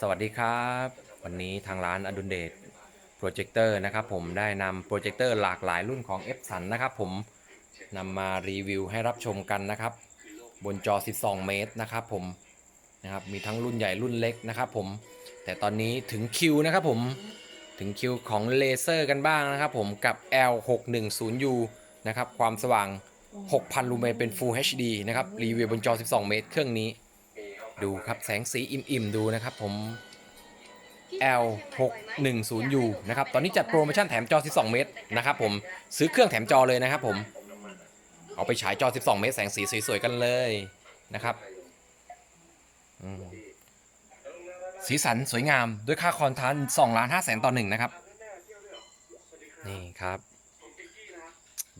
สวัสดีครับ วันนี้ทางร้านอดุลเดชโปรเจคเตอร์นะครับผมได้นำโปรเจคเตอร์หลากหลายรุ่นของ f สันนะครับผมนำมารีวิวให้รับชมกันนะครับ บนจอ 12 เมตรนะครับผมนะครับมีทั้งรุ่นใหญ่รุ่นเล็กนะครับผมแต่ตอนนี้ถึงคิวนะครับผมถึงคิวของเลเซอร์กันบ้างนะครับผมกับ L610U นะครับความสว่าง 6,000 ลูเมนเป็น Full HD นะครับรีวิวบนจอ 12 เมตร เครื่องนี้ ดูครับแสงสีอิ่มๆดูนะครับผม L610U นะครับตอนนี้จัดโปรโมชั่นแถมจอ 12 เมตรนะครับผมซื้อเครื่องแถมจอเลยนะครับผมเอาไปฉายจอ 12 เมตร แสงสีสวยๆกันเลยนะครับสีสันสวยงามด้วยค่าคอนทาน2ล้าน5แสนต่อหนึ่งนะครับ นี่ครับ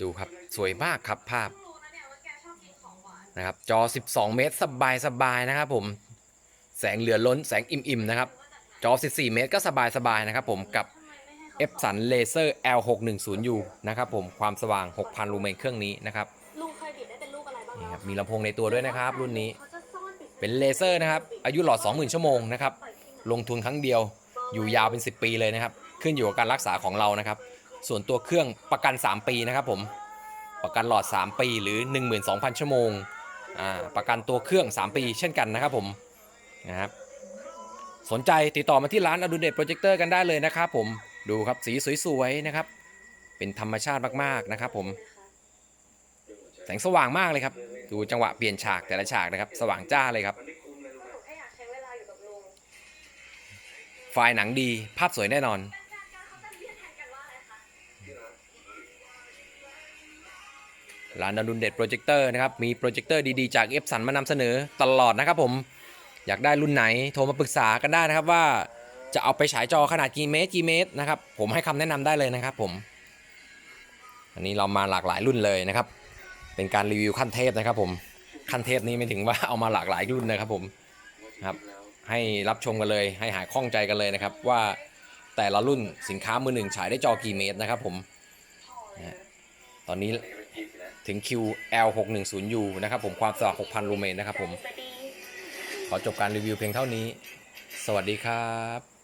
ดูครับสวยมากครับภาพ นะครับ จอ 12 เมตร สบายสบายๆนะครับผม แสงเหลือล้น แสงอิ่มๆนะครับ จอ 14 เมตรก็สบายสบายๆนะครับผมกับ e p s o n Laser L610U นะครับผม ความสว่าง 6,000 ลูเมนเครื่องนี้นะครับลุงเคยบิดได้เป็นลูกอะไรบ้างนี่ครับ มีลำโพงในตัวด้วยนะครับ รุ่นนี้เขาจะซ่อนปิดเป็นเลเซอร์นะครับ อายุหลอด 20,000 ชั่วโมงนะครับ ลงทุนครั้งเดียว อยู่ยาวเป็น 10 ปีเลยนะครับ ขึ้นอยู่กับการรักษาของเรานะครับ ส่วนตัวเครื่องประกัน 3 ปีนะครับผม ประกันหลอด 3 ปีหรือ 12,000 ชั่วโมงอ่า ประกันตัวเครื่อง 3 ปีเช่นกันนะครับผมนะครับสนใจติดต่อมาที่ร้านอดุลเดชโปรเจคเตอร์กันได้เลยนะครับผมดูครับสีสวยๆนะครับ เป็นธรรมชาติมากๆนะครับผม แสงสว่างมากเลยครับ ดูจังหวะเปลี่ยนฉากแต่ละฉากนะครับ สว่างจ้าเลยครับหนูแค่อยากใช้เวลาอยู่กับลุงไฟล์หนังดีภาพสวยแน่นอน ร้านดารุนเด็ดโปรเจคเตอร์นะครับ มีโปรเจคเตอร์ดีๆจากเอฟสันมานำเสนอตลอดนะครับผม อยากได้รุ่นไหนโทรมาปรึกษากันได้นะครับว่าจะเอาไปฉายจอขนาดกี่เมตรกี่เมตรนะครับ ผมให้คำแนะนำได้เลยนะครับผม อันนี้เรามาหลากหลายรุ่นเลยนะครับ เป็นการรีวิวขั้นเทพนะครับผมขั้นเทพนี้ไม่ถึงว่าเอามาหลากหลายรุ่นนะครับผมครับให้รับชมกันเลยให้หายข้องใจกันเลยนะครับ ว่าแต่ละรุ่นสินค้ามือหนึ่งฉายได้จอกี่เมตรนะครับผม ตอนนี้ ถึงคิว L610U นะครับผมความสว่าง6,000 ลูเมนนะครับผม ขอจบการรีวิวเพียงเท่านี้ สวัสดีครับ